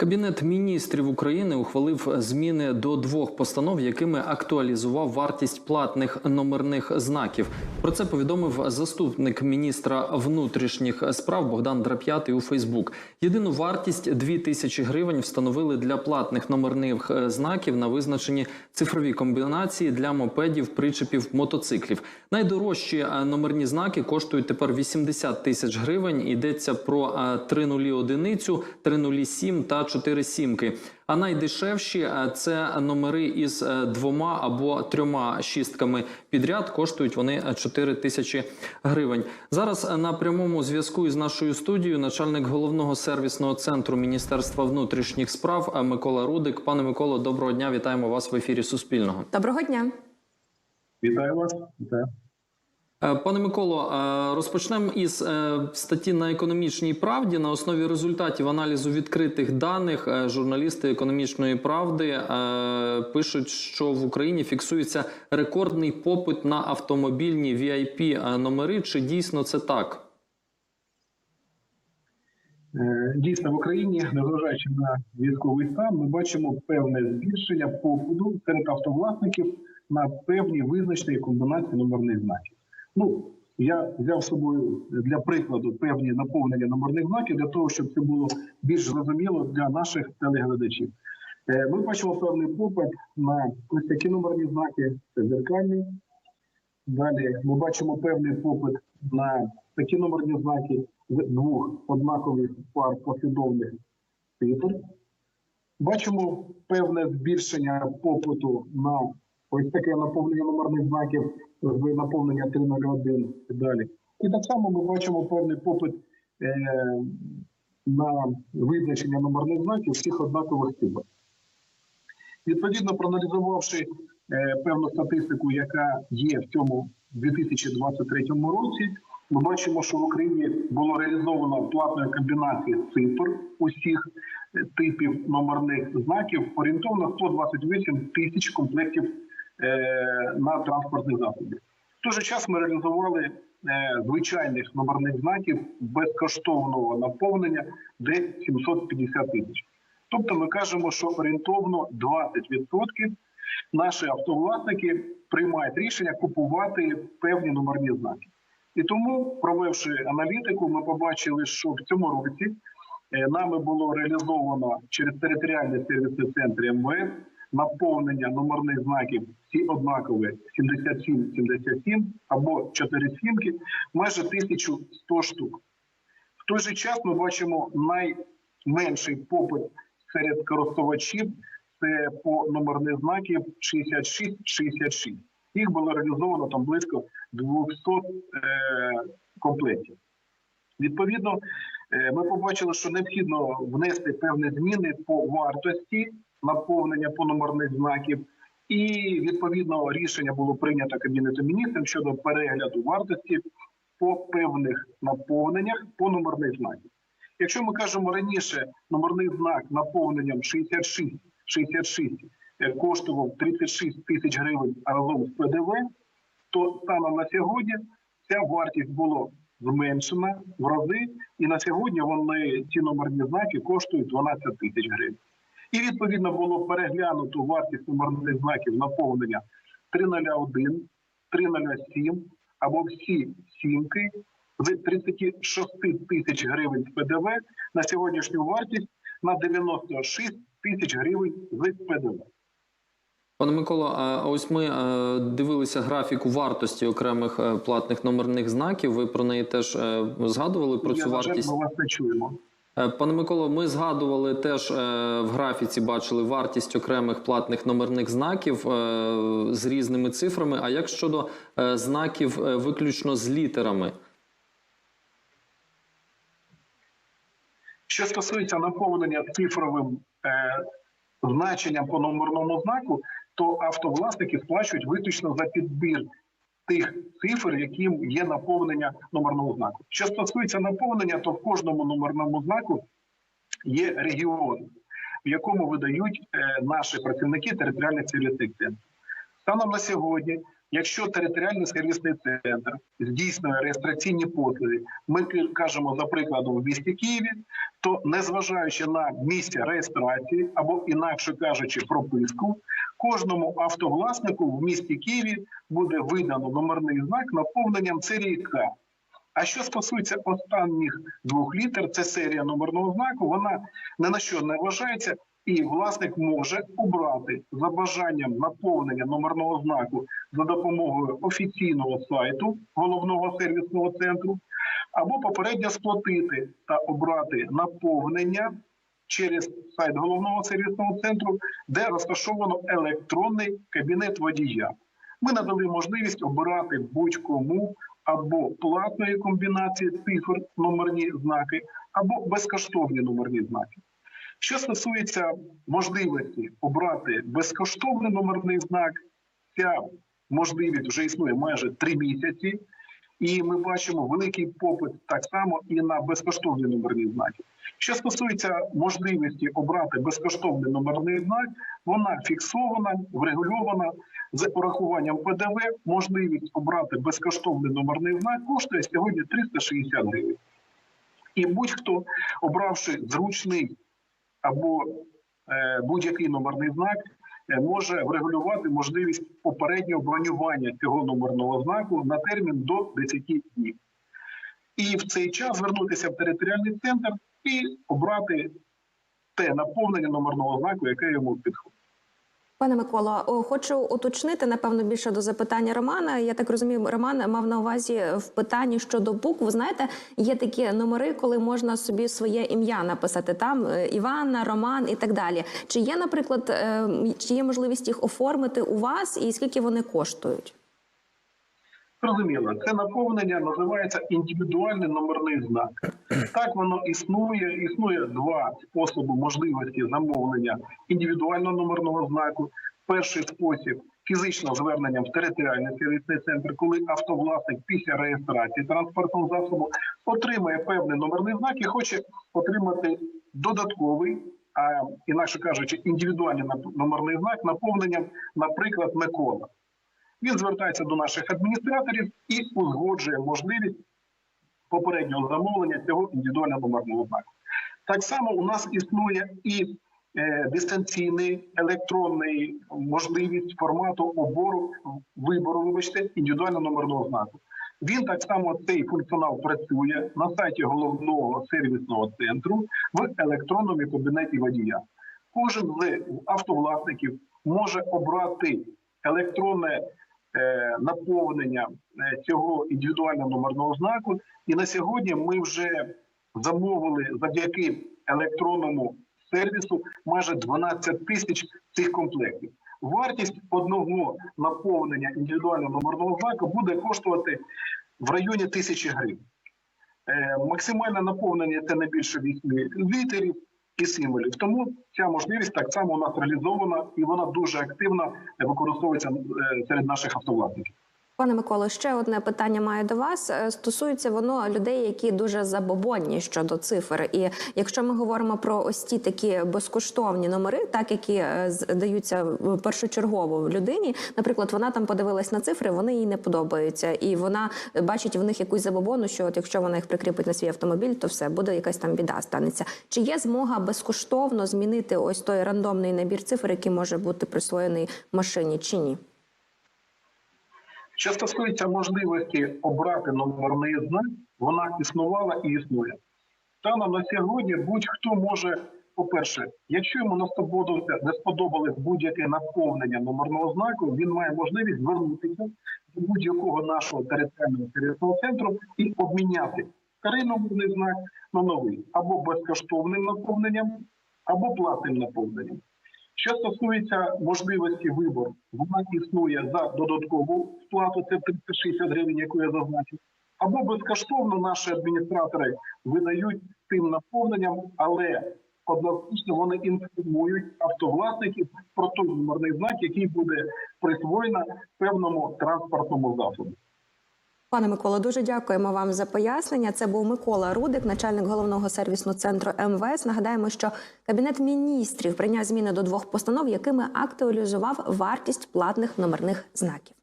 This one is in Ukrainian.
Кабінет міністрів України ухвалив зміни до двох постанов, якими актуалізував вартість платних номерних знаків. Про це повідомив заступник міністра внутрішніх справ Богдан Драп'ятий у Фейсбук. Єдину вартість 2 тисячі гривень встановили для платних номерних е, знаків на визначені цифрові комбінації для мопедів, причепів, мотоциклів. Найдорожчі е, номерні знаки коштують тепер 80 тисяч гривень. Йдеться про е, 3 нулі одиницю, 3 нулі сім та 4 сімки. А найдешевші е, це номери із е, двома або трьома шістками підряд. Коштують вони е, 4 тисячі гривень. Зараз е, на прямому зв'язку із нашою студією начальник головного сервісного центру Міністерства внутрішніх справ е, Микола Рудик. Пане Миколо, доброго дня. Вітаємо вас в ефірі Суспільного. Доброго дня. Вітаю вас. Вітаю. Е, Пане Миколо, е, розпочнемо із е, статті на економічній правді. На основі результатів аналізу відкритих даних журналісти економічної правди пишуть, що в Україні фіксується рекордний попит на автомобільні vip номери. Чи дійсно це так? Дійсно, в Україні, незважаючи на військовий стан, ми бачимо певне збільшення попиту серед автовласників на певні визначені комбінації номерних знаків. Ну, я взяв з собою для прикладу певні наповнення номерних знаків для того, щоб це було більш зрозуміло для наших телеглядачів. Е, Ми бачимо певний попит на ось такі номерні знаки, це дзеркальні. Далі ми бачимо певний попит на такі номерні знаки двох однакових пар послідовних цифр. Бачимо певне збільшення попиту на ось таке наповнення номерних знаків з наповнення 301 і далі. І так само ми бачимо певний попит е, на визначення номерних знаків всіх однакових цифр. Відповідно, проаналізувавши е, певну статистику, яка є в цьому 2023 році, ми бачимо, що в Україні було реалізовано платної комбінації цифр усіх е, типів номерних знаків орієнтовно 128 тисяч комплектів на транспортних засобів. В той же час ми реалізували е, звичайних номерних знаків безкоштовного наповнення десь 750 тисяч. Тобто ми кажемо, що орієнтовно 20% наші автовласники приймають рішення купувати певні номерні знаки. І тому, провівши аналітику, ми побачили, що в цьому році е, нами було реалізовано через територіальні сервісні центри МВС наповнення номерних знаків всі однакові 77-77 або 4 сімки, майже 1100 штук. В той же час ми бачимо найменший попит серед користувачів це по номерних знаків 66-66. Їх було реалізовано там близько 200 е, комплектів. Відповідно, е, ми побачили, що необхідно внести певні зміни по вартості наповнення пономарних знаків, і відповідно рішення було прийнято кабінетом міністрів щодо перегляду вартості по певних наповненнях по номерних знаків. Якщо ми кажемо раніше, номерний знак наповненням 66 66 е, коштував 36 тисяч гривень разом з ПДВ, то станом на сьогодні ця вартість була зменшена в рази, і на сьогодні вони ці номерні знаки коштують 12 тисяч гривень. І відповідно було переглянуто вартість номерних знаків наповнення 301, 307 або всі сімки з 36 тисяч гривень з ПДВ на сьогоднішню вартість на 96 тисяч гривень з ПДВ. Пане Миколо, а ось ми дивилися графіку вартості окремих е, платних номерних знаків. Ви про неї теж е, згадували про Я, цю вартість. ми вас не чуємо. Е, Пане Миколо, ми згадували теж е, в графіці, бачили вартість окремих платних номерних знаків е, з різними цифрами. А як щодо знаків виключно з літерами? Що стосується наповнення цифровим е, значенням по номерному знаку, то автовласники сплачують виключно за підбір тих цифр, яким є наповнення номерного знаку. Що стосується наповнення, то в кожному номерному знаку є регіон, в якому видають е, наші працівники територіальних цивілізацій центрів. Станом на сьогодні Якщо територіальний сервісний центр здійснює реєстраційні послуги, ми кажемо за прикладом в місті Києві, то незважаючи на місце реєстрації або інакше кажучи, прописку, кожному автовласнику в місті Києві буде видано номерний знак наповненням серії К. А що стосується останніх двох літер, це серія номерного знаку, вона ні на що не вважається, і власник може обрати за бажанням наповнення номерного знаку за допомогою офіційного сайту головного сервісного центру, або попередньо сплатити та обрати наповнення через сайт головного сервісного центру, де розташовано електронний кабінет водія. Ми надали можливість обирати будь-кому або платної комбінації цифр номерні знаки, або безкоштовні номерні знаки. Що стосується можливості обрати безкоштовний номерний знак, ця можливість вже існує майже три місяці, і ми бачимо великий попит так само і на безкоштовні номерні знаки. Що стосується можливості обрати безкоштовний номерний знак, вона фіксована, врегульована з урахуванням ПДВ. Можливість обрати безкоштовний номерний знак коштує сьогодні 360 гривень. І будь-хто, обравши зручний або е, будь-який номерний знак, може врегулювати можливість попереднього бронювання цього номерного знаку на термін до 10 днів. І в цей час звернутися в територіальний центр і обрати те наповнення номерного знаку, яке йому підходить. Пане Миколо, хочу уточнити напевно більше до запитання Романа. Я так розумію, Роман мав на увазі в питанні щодо букв. Знаєте, є такі номери, коли можна собі своє ім'я написати там Івана, Роман і так далі. Чи є, наприклад, е, чи є можливість їх оформити у вас, і скільки вони коштують? Зрозуміло, це наповнення називається індивідуальний номерний знак. Так воно існує. Існує два способи можливості замовлення індивідуального номерного знаку. Перший спосіб фізичного зверненням в територіальний сервісний центр, коли автовласник після реєстрації транспортного засобу отримує певний номерний знак і хоче отримати додатковий, а інакше кажучи, індивідуальний номерний знак наповненням, наприклад, Микола. Він звертається до наших адміністраторів і узгоджує можливість попереднього замовлення цього індивідуального номерного знаку. Так само у нас існує і е, дистанційний електронний можливість формату обору вибору, вибачте, індивідуального номерного знаку. Він так само цей функціонал працює на сайті головного сервісного центру в електронному кабінеті водія. Кожен з автовласників може обрати електронне наповнення е, цього індивідуального номерного знаку. І на сьогодні ми вже замовили завдяки електронному сервісу майже 12 тисяч цих комплектів. Вартість одного наповнення індивідуального номерного знаку буде коштувати в районі тисячі гривень. Е, Максимальне наповнення це не більше 8 літерів і символів. Тому ця можливість так само у нас реалізована і вона дуже активно використовується е, серед наших автовласників. Пане Миколо, ще одне питання маю до вас. Е, Стосується воно людей, які дуже забобонні щодо цифр. І якщо ми говоримо про ось ті такі безкоштовні номери, так які е, з- в- першочергово людині, наприклад, вона там подивилась на цифри, вони їй не подобаються, і вона бачить в них якусь забобону, що от якщо вона їх прикріпить на свій автомобіль, то все буде якась там біда станеться. Чи є змога безкоштовно змінити ось той рандомний набір цифр, який може бути присвоєний машині, чи ні? Що стосується можливості обрати номерний знак, вона існувала і існує. Станом на сьогодні будь-хто може, по-перше, якщо йому не сподобалось будь-яке наповнення номерного знаку, він має можливість звернутися до будь-якого нашого територіального сервісного центру і обміняти старий номерний знак на новий або безкоштовним наповненням, або платним наповненням. Що стосується можливості вибору, вона існує за додаткову сплату, це 360 гривень, яку я зазначив, або безкоштовно наші адміністратори видають тим наповненням, але однозначно вони інформують автовласників про той номерний знак, який буде присвоєно певному транспортному засобу. Пане Микола, дуже дякуємо вам за пояснення. Це був Микола Рудик, начальник головного сервісного центру МВС. Нагадаємо, що кабінет міністрів прийняв зміни до двох постанов, якими актуалізував вартість платних номерних знаків.